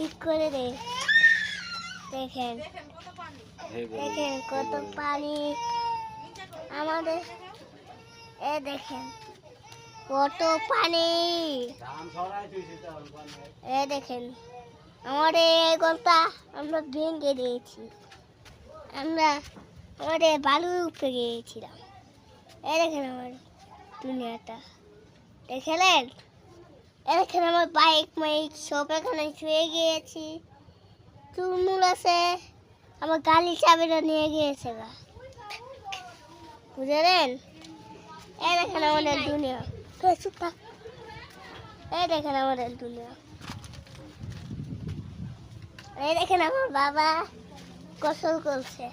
ঠিক করে দে দেখেন। দেখেন কত পানি। আমাদের এ দেখেন কত পানি। এ দেখেন আমাদের এই গলটা আমরা ভেঙে দিয়েছি। আমরা আমাদের বালুর উপরে গিয়েছিলাম। এই দেখেন আমার দুনিয়াটা। দেখলেন? এই দেখেন আমার বাইক মাইক সব এখানে শুয়ে গিয়েছি। চুলমুল আছে আমার গালি চাবিটা নিয়ে গিয়েছে গা। বুঝলেন? এই দেখেন আমাদের দুনিয়া। এই দেখেন আমাদের দুনিয়া। এই দেখেন আমার বাবা গোসল করছে।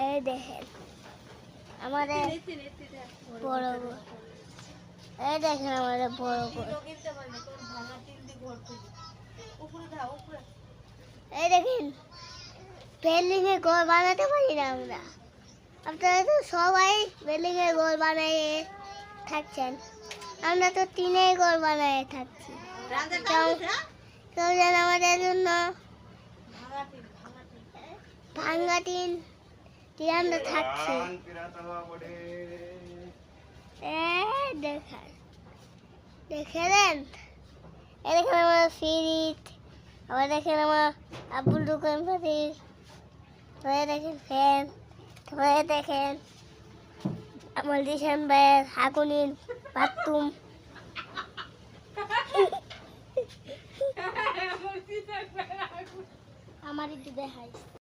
এই দেখেন। আমাদের বড় এই দেখেন আমাদের বড় এই দেখেন বিল্ডিং এ ঘর বানাতে পারি না আমরা আপনারা তো সবাই বিল্ডিং এ ঘর বানিয়ে থাকছেন আমরা তো টিনে ঘর বানিয়ে থাকছি কেউ যেন আমাদের জন্য ভাঙ্গা টিন আমরা থাকছি। এ দেখান। দেখেন এ দেখেন আমার ফিরিট আবার দেখেন আমার আব্বুল দোকান তারপরে দেখেন ফ্যান। তারপরে দেখেন আমার দিশান ভাইয়ের হাগুনির বাথরুম। আমার একটু দেখাই।